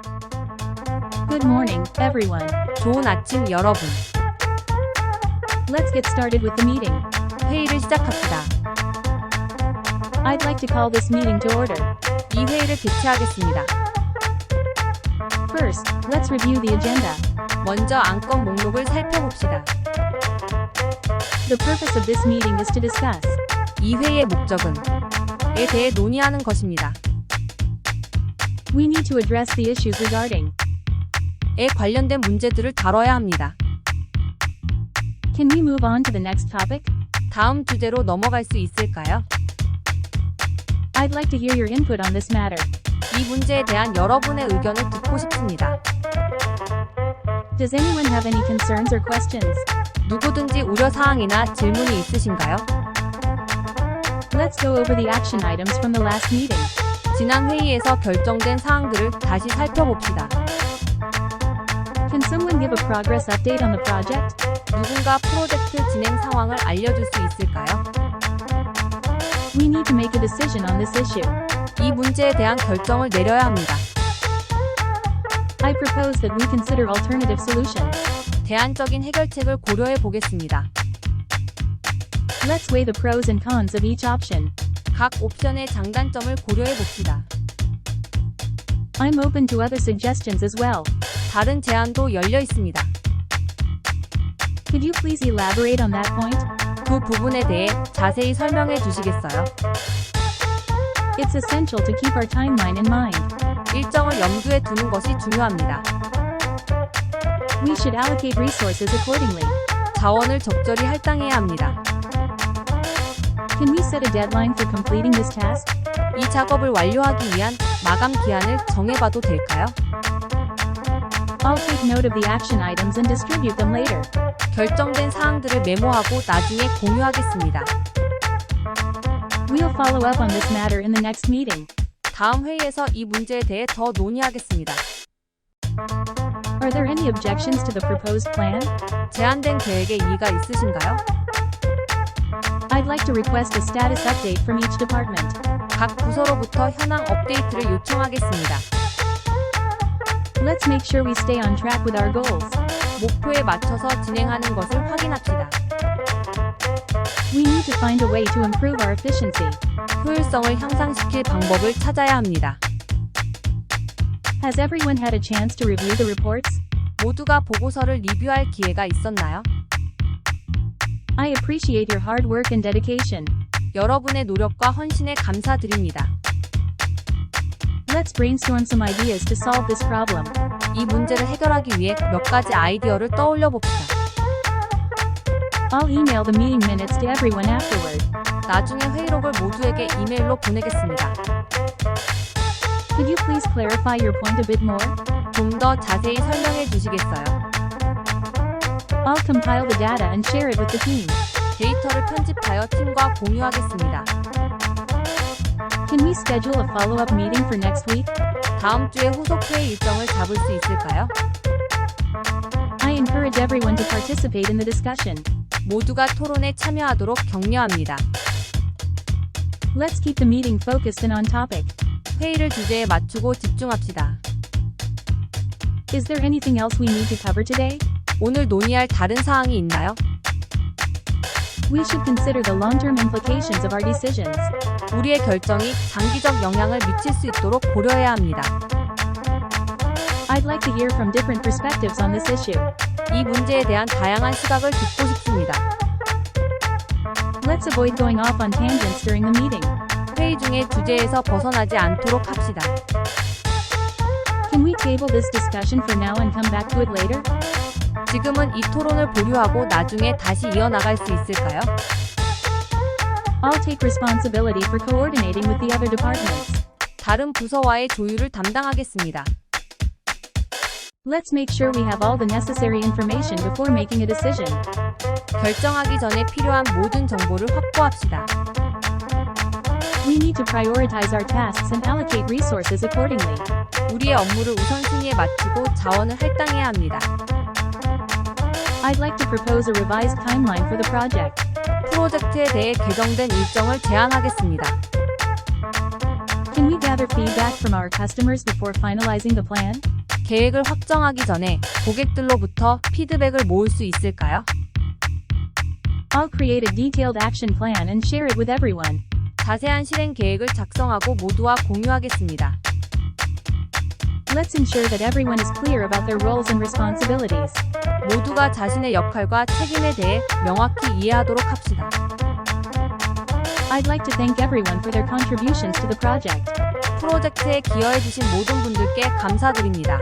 Good morning, everyone. 좋은 아침 여러분. Let's get started with the meeting. 회의를 시작합시다. I'd like to call this meeting to order. 이 회의를 개최하겠습니다. First, let's review the agenda. 먼저 안건 목록을 살펴봅시다. The purpose of this meeting is to discuss 이 회의의 목적은 에 대해 논의하는 것입니다. We need to address the issues regarding 에 관련된 문제들을 다뤄야 합니다. Can we move on to the next topic? 다음 주제로 넘어갈 수 있을까요? I'd like to hear your input on this matter. 이 문제에 대한 여러분의 의견을 듣고 싶습니다. Does anyone have any concerns or questions? 누구든지 우려 사항이나 질문이 있으신가요? Let's go over the action items from the last meeting. 지난 회의에서 결정된 사항들을 다시 살펴봅시다. Can someone give a progress update on the project? 누군가 프로젝트 진행 상황을 알려줄 수 있을까요? We need to make a decision on this issue. 이 문제에 대한 결정을 내려야 합니다. I propose that we consider alternative solutions. 대안적인 해결책을 고려해 보겠습니다. Let's weigh the pros and cons of each option. 각 옵션의 장단점을 고려해 봅시다. I'm open to other suggestions as well. 다른 제안도 열려 있습니다. Could you please elaborate on that point? 그 부분에 대해 자세히 설명해 주시겠어요? It's essential to keep our timeline in mind. 일정을 염두에 두는 것이 중요합니다. We should allocate resources accordingly. 자원을 적절히 할당해야 합니다. Can we set a deadline for completing this task? 이 작업을 완료하기 위한 마감 기한을 정해봐도 될까요? I'll take note of the action items and distribute them later. 결정된 사항들을 메모하고 나중에 공유하겠습니다. We'll follow up on this matter in the next meeting. 다음 회의에서 이 문제에 대해 더 논의하겠습니다. Are there any objections to the proposed plan? 제안된 계획에 이의가 있으신가요? I'd like to request a status update from each department. 각 부서로부터 현황 업데이트를 요청하겠습니다. Let's make sure we stay on track with our goals. 목표에 맞춰서 진행하는 것을 확인합시다. We need to find a way to improve our efficiency. 효율성을 향상시킬 방법을 찾아야 합니다. Has everyone had a chance to review the reports? 모두가 보고서를 리뷰할 기회가 있었나요? I appreciate your hard work and dedication. 여러분의 노력과 헌신에 감사드립니다. Let's brainstorm some ideas to solve this problem. 이 문제를 해결하기 위해 몇 가지 아이디어를 떠올려 봅시다. I'll email the meeting minutes to everyone afterward. 나중에 회의록을 모두에게 이메일로 보내겠습니다. Could you please clarify your point a bit more? 좀 더 자세히 설명해 주시겠어요? I'll compile the data and share it with the team. 데이터를 편집하여 팀과 공유하겠습니다. Can we schedule a follow-up meeting for next week? 다음 주에 후속 회의 일정을 잡을 수 있을까요? I encourage everyone to participate in the discussion. 모두가 토론에 참여하도록 격려합니다. Let's keep the meeting focused and on topic. 회의를 주제에 맞추고 집중합시다. Is there anything else we need to cover today? 오늘 논의할 다른 사항이 있나요? We should consider the long-term implications of our decisions. 우리의 결정이 장기적 영향을 미칠 수 있도록 고려해야 합니다. I'd like to hear from different perspectives on this issue. 이 문제에 대한 다양한 시각을 듣고 싶습니다. Let's avoid going off on tangents during the meeting. 회의 중에 주제에서 벗어나지 않도록 합시다. Can we table this discussion for now and come back to it later? 지금은 이 토론을 보류하고 나중에 다시 이어나갈 수 있을까요? I'll take responsibility for coordinating with the other departments. 다른 부서와의 조율을 담당하겠습니다. Let's make sure we have all the necessary information before making a decision. 결정하기 전에 필요한 모든 정보를 확보합시다. We need to prioritize our tasks and allocate resources accordingly. 우리의 업무를 우선순위에 맞추고 자원을 할당해야 합니다. I'd like to propose a revised timeline for the project. 프로젝트에 대해 개정된 일정을 제안하겠습니다. Can we gather feedback from our customers before finalizing the plan? 계획을 확정하기 전에 고객들로부터 피드백을 모을 수 있을까요? I'll create a detailed action plan and share it with everyone. 자세한 실행 계획을 작성하고 모두와 공유하겠습니다. Let's ensure that everyone is clear about their roles and responsibilities. 모두가 자신의 역할과 책임에 대해 명확히 이해하도록 합시다. I'd like to thank everyone for their contributions to the project. 프로젝트에 기여해주신 모든 분들께 감사드립니다.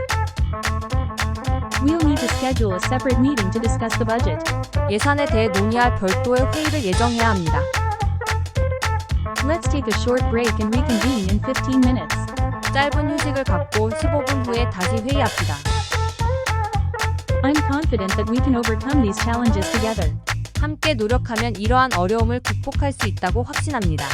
We'll need to schedule a separate meeting to discuss the budget. 예산에 대해 논의할 별도의 회의를 예정해야 합니다. Let's take a short break and reconvene in 15 minutes. 짧은 휴식을 갖고 15분 후에 다시 회의합시다. I'm confident that we can overcome these challenges together. 함께 노력하면 이러한 어려움을 극복할 수 있다고 확신합니다.